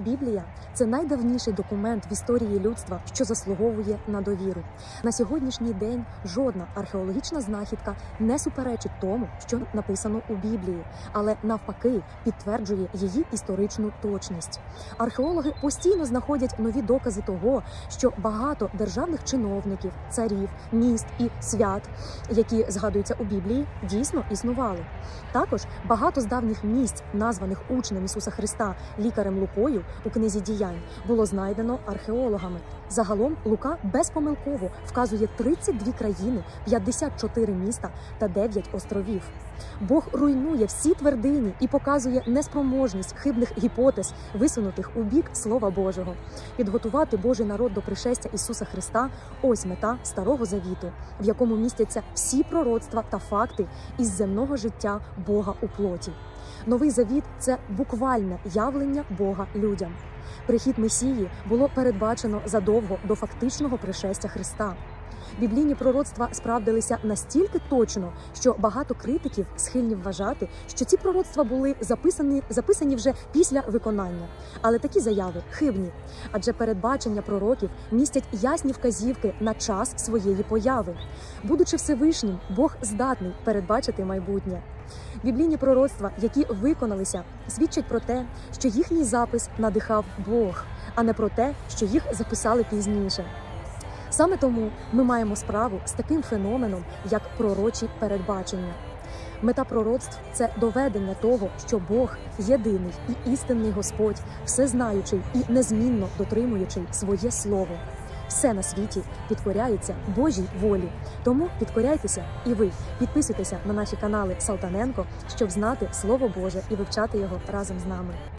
Біблія це найдавніший документ в історії людства, що заслуговує на довіру. На сьогоднішній день жодна археологічна знахідка не суперечить тому, що написано у Біблії, але навпаки підтверджує її історичну точність. Археологи постійно знаходять нові докази того, що багато державних чиновників, царів, міст і свят, які згадуються у Біблії, дійсно існували. Також багато з давніх місць, названих учнем Ісуса Христа лікарем Лукою у книзі діянь, було знайдено археологами. Загалом Лука безпомилково вказує 32 країни, 54 міста та 9 островів. Бог руйнує всі твердині і показує неспроможність хибних гіпотез, висунутих у бік Слова Божого. Підготувати Божий народ до пришестя Ісуса Христа ось мета Старого Завіту, в якому містяться всі пророцтва та факти із земного життя Бога у плоті. Новий завіт це буквальне явлення Бога людям. Прихід Месії було передбачено задовго до фактичного пришестя Христа. Біблійні пророцтва справдилися настільки точно, що багато критиків схильні вважати, що ці пророцтва були записані, записані вже після виконання. Але такі заяви хибні, адже передбачення пророків містять ясні вказівки на час своєї появи. Будучи Всевишнім, Бог здатний передбачити майбутнє. Біблійні пророцтва, які виконалися, свідчать про те, що їхній запис надихав Бог, а не про те, що їх записали пізніше. Саме тому ми маємо справу з таким феноменом, як пророчі передбачення. Мета пророцтв це доведення того, що Бог єдиний і істинний Господь, всезнаючий і незмінно дотримуючий своє слово. Все на світі підкоряється Божій волі. Тому підкоряйтеся і ви підписуйтеся на наші канали Салтаненко, щоб знати Слово Боже і вивчати його разом з нами.